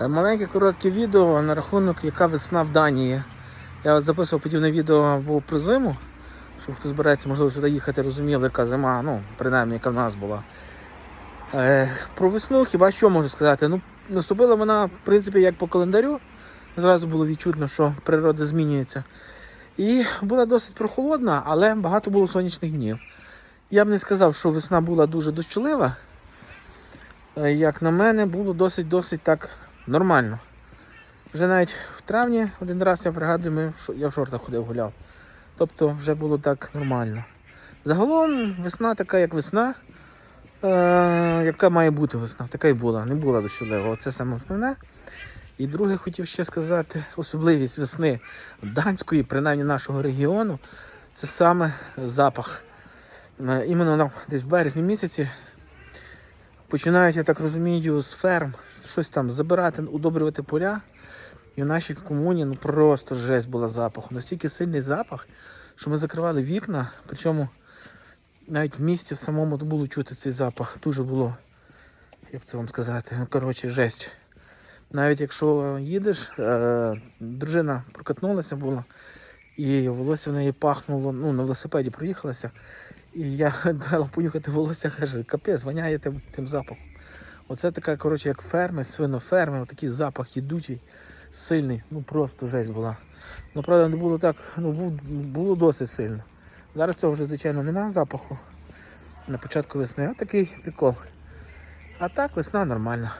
Е, Маленьке коротке відео на рахунок, яка весна в Данії. Я записував подібне відео було про зиму, щоб хто збирається, можливо, сюди їхати, розумів, яка зима, ну, принаймні, яка в нас була. Е, про весну хіба що можу сказати? Ну, наступила вона, в принципі, як по календарю. Зразу було відчутно, що природа змінюється. І була досить прохолодна, але багато було сонячних днів. Я б не сказав, що весна була дуже дощолива. Е, Як на мене, було досить-досить так нормально. Вже навіть в травні один раз я пригадую, ми я в шортах ходив гуляв. Тобто вже було так нормально. Загалом весна така, як весна, е, яка має бути весна, така і була, не була дощолива. Це саме основне. І друге хотів ще сказати, особливість весни данської, принаймні нашого регіону, це саме запах. Е, Іменно десь в березні місяці починають, я так розумію, з ферм щось там забирати, удобрювати поля. І в нашій комуні ну просто жесть була запаху. Настільки сильний запах, що ми закривали вікна, причому навіть в місті в самому було чути цей запах. Дуже було, як це вам сказати, коротше, жесть. Навіть якщо їдеш, е, дружина прокатнулася була, і волосся в неї пахнуло, ну, на велосипеді проїхалася. І я дала поїхати волосся, каже, капець, воняє тим, тим запахом. Оце така, коротше, як ферми, свиноферми, отакий запах їдучий, сильний, ну просто жесть була. Ну, правда, не було так, ну було досить сильно. Зараз цього вже, звичайно, немає запаху. На початку весни. Отакий прикол. А так весна нормальна.